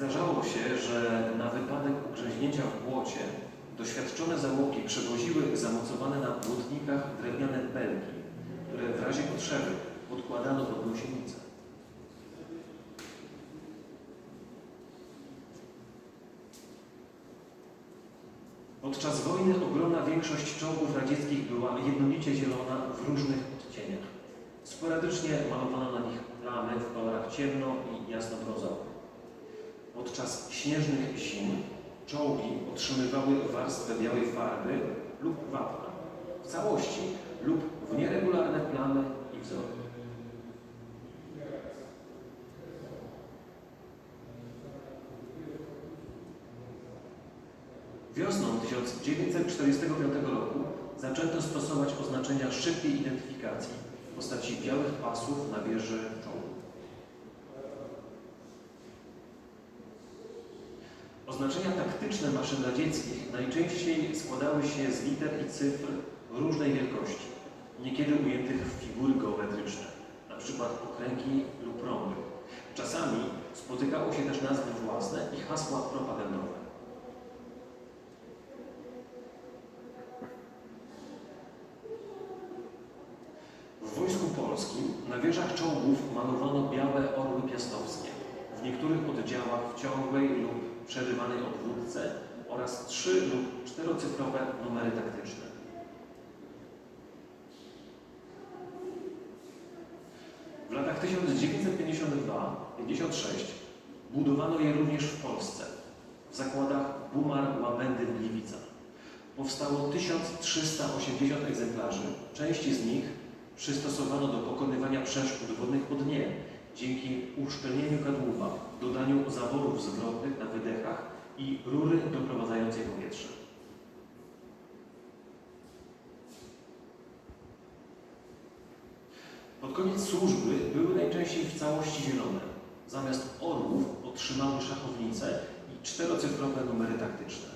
Zdarzało się, że na wypadek ugrzęźnięcia w błocie doświadczone załogi przewoziły zamocowane na błotnikach drewniane belki, które w razie potrzeby podkładano pod gąsienicę. Podczas wojny ogromna większość czołgów radzieckich była jednolicie zielona w różnych odcieniach. Sporadycznie malowano na nich plamy w kolorach ciemno i jasno-brązowych. Podczas śnieżnych zim czołgi otrzymywały warstwę białej farby lub wapna w całości lub w nieregularne plamy i wzory. Wiosną 1945 roku zaczęto stosować oznaczenia szybkiej identyfikacji w postaci białych pasów na wieży Oznaczenia taktyczne maszyn radzieckich najczęściej składały się z liter i cyfr różnej wielkości, niekiedy ujętych w figury geometryczne, np. okręgi lub rąby. Czasami spotykało się też nazwy własne i hasła propagandowe. W Wojsku Polskim na wieżach czołgów malowano białe orły piastowskie, w niektórych oddziałach w ciągłej lub przerywanej odwrótce oraz trzy lub czterocyfrowe numery taktyczne. W latach 1952-56 budowano je również w Polsce, w zakładach Bumar Łabędy w Gliwicach. Powstało 1380 egzemplarzy, części z nich przystosowano do pokonywania przeszkód wodnych po dnie dzięki uszczelnieniu kadłuba, dodaniu zaworów zwrotnych na wydechach i rury doprowadzającej powietrze. Pod koniec służby były najczęściej w całości zielone. Zamiast orłów otrzymały szachownice i czterocyfrowe numery taktyczne.